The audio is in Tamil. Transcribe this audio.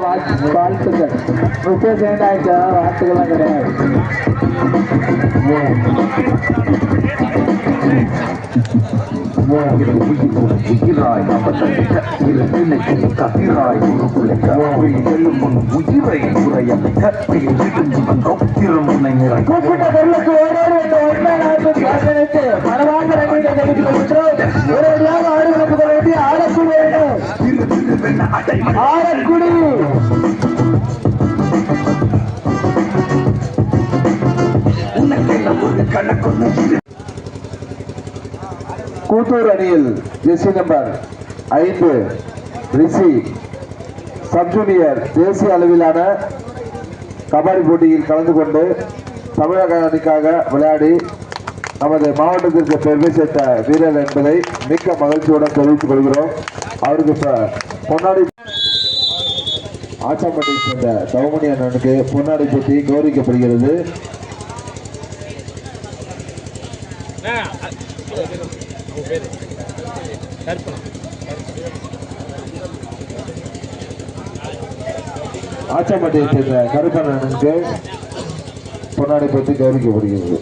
வாழ்த்து- வாழ்த்துக்கள் முப்பது செகண்ட் ஆயிடுச்சா வாழ்த்துக்கள்லாம் கிடையாது உயிராய் அப்பத்தட்ட இரு பிள்ளைக்கு கதிராய் உருகுலைக்க செல்லும் முன் உயிரை உரையமைக்க பெயரிடும் வந்தோம் திருமுனை நிறை கூப்பிட்ட பொருளுக்கு ஓடோடு என்ற ஒன்றை நாற்பது வாசனைத்து மனவாங்க ரன்னிங்க தெரிவித்துக் கொள்கின்றோம் ஒரேடியாக இரு கூட்டூர் அணியில் ஜெர்சி நம்பர் ஐந்து ரிஷி சப் ஜூனியர் தேசிய அளவிலான கபடி போட்டியில் கலந்து கொண்டு தமிழக அணிக்காக விளையாடி நமது மாவட்டத்திற்கு பெருமை சேர்த்த வீரர் என்பதை மிக்க மகிழ்ச்சியுடன் தெரிவித்துக் கொள்கிறோம். அவருக்கு பொன்னாடி ஆச்சாம்பட்டியை சேர்ந்த சௌமணி அண்ணனுக்கு பொன்னாடி போட்டி கௌரவிக்கப்படுகிறது. ஆச்சாம்பட்டியை சேர்ந்த கருப்பண்ணனுக்கு பொன்னாடி போட்டி கௌரவிக்கப்படுகிறது.